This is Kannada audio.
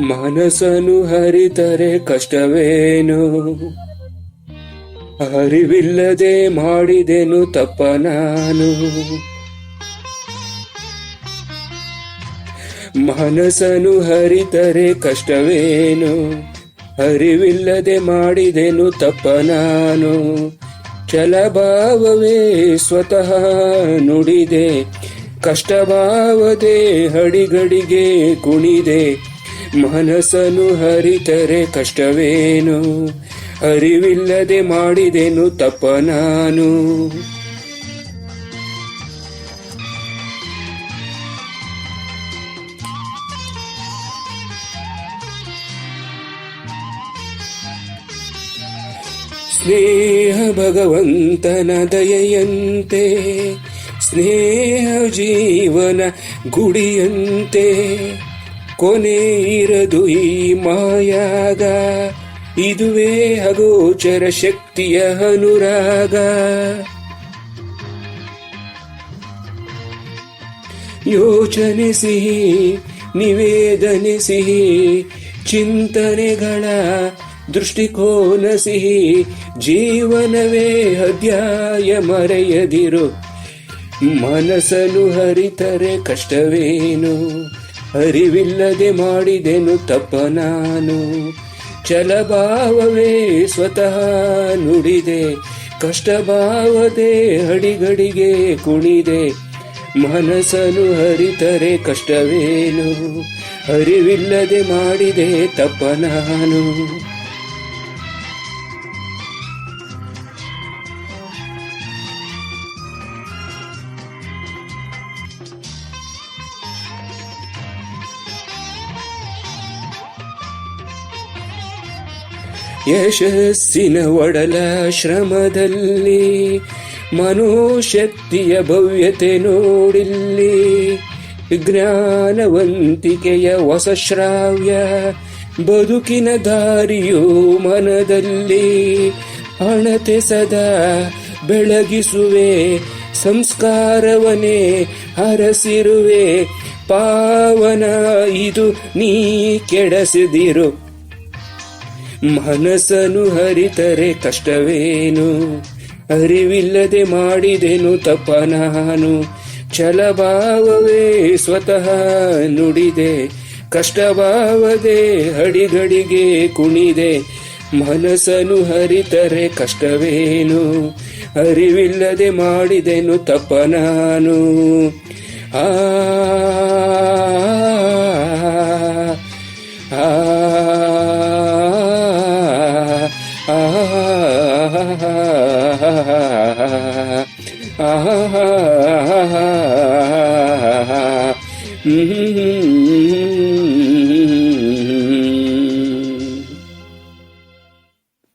ಮನಸ್ಸನು ಹರಿತರೆ ಕಷ್ಟವೇನು? ಅರಿವಿಲ್ಲದೆ ಮಾಡಿದೆನು ತಪ್ಪ ನಾನು ಮನಸ್ಸನು ಹರಿತರೆ ಕಷ್ಟವೇನು? ಅರಿವಿಲ್ಲದೆ ಮಾಡಿದೆನು ತಪ್ಪ ನಾನು ಛಲಭಾವವೇ ಸ್ವತಃ ನುಡಿದೆ. ಕಷ್ಟಭಾವದೆ ಹಡಿಗಡಿಗೆ ಕುಣಿದೆ. ಮನಸನು ಹರಿತರೆ ಕಷ್ಟವೇನು? ಅರಿವಿಲ್ಲದೆ ಮಾಡಿದೆನು ತಪ್ಪ ನಾನು ಸ್ನೇಹ ಭಗವಂತನ ದಯೆಯಂತೆ, ಸ್ನೇಹ ಜೀವನ ಗುಡಿಯಂತೆ, ಕೊನೆ ಇರದು ಈ ಮಾಯಾಗ, ಇದುವೇ ಅಗೋಚರ ಶಕ್ತಿಯ ಅನುರಾಗ. ಯೋಚನೆ ಸಿಹಿ ನಿವೇದನೆ ಸಿಹಿ ಚಿಂತನೆಗಳ ದೃಷ್ಟಿಕೋನ ಸಿಹಿ ಜೀವನವೇ ಅಧ್ಯಾಯ ಮರೆಯದಿರು. ಮನಸ್ಸನ್ನು ಹರಿತರೆ ಕಷ್ಟವೇನು? ಅರಿವಿಲ್ಲದೆ ಮಾಡಿದೆನು ತಪ್ಪ ನಾನು. ಚಲಭಾವವೇ ಸ್ವತಃ ನುಡಿದೆ. ಕಷ್ಟಭಾವದೆ ಅಡಿಗಡಿಗೆ ಕುಣಿದೆ. ಮನಸನು ಹರಿತರೆ ಕಷ್ಟವೇನು? ಅರಿವಿಲ್ಲದೆ ಮಾಡಿದೆ ತಪ್ಪ ನಾನು. ಯಶಸ್ಸಿನ ಒಡಲ ಶ್ರಮದಲ್ಲಿ ಮನೋಶಕ್ತಿಯ ಭವ್ಯತೆ ನೋಡಿಲ್ಲಿ ಜ್ಞಾನವಂತಿಕೆಯ ವಸಶ್ರಾವ್ಯ ಶ್ರಾವ್ಯ ಬದುಕಿನ ದಾರಿಯು ಮನದಲ್ಲಿ ಹಣತೆ ಸದಾ ಬೆಳಗಿಸುವೆ ಸಂಸ್ಕಾರವನೇ ಹರಸಿರುವೆ. ಪಾವನ, ಇದು ನೀ ಕೆಡಸಿದಿರು. ಮನಸ್ಸನು ಹರಿತರೆ ಕಷ್ಟವೇನು? ಅರಿವಿಲ್ಲದೆ ಮಾಡಿದೆನು ತಪ್ಪ ನಾನು. ಛಲಭಾವವೇ ಸ್ವತಃ ನುಡಿದೆ. ಕಷ್ಟಭಾವದೆ ಹಡಿಗಡಿಗೆ ಕುಣಿದೆ. ಮನಸ್ಸನ್ನು ಹರಿತರೆ ಕಷ್ಟವೇನು? ಅರಿವಿಲ್ಲದೆ ಮಾಡಿದೆನು ತಪ್ಪ ನಾನು. ಆ Mm-hmm.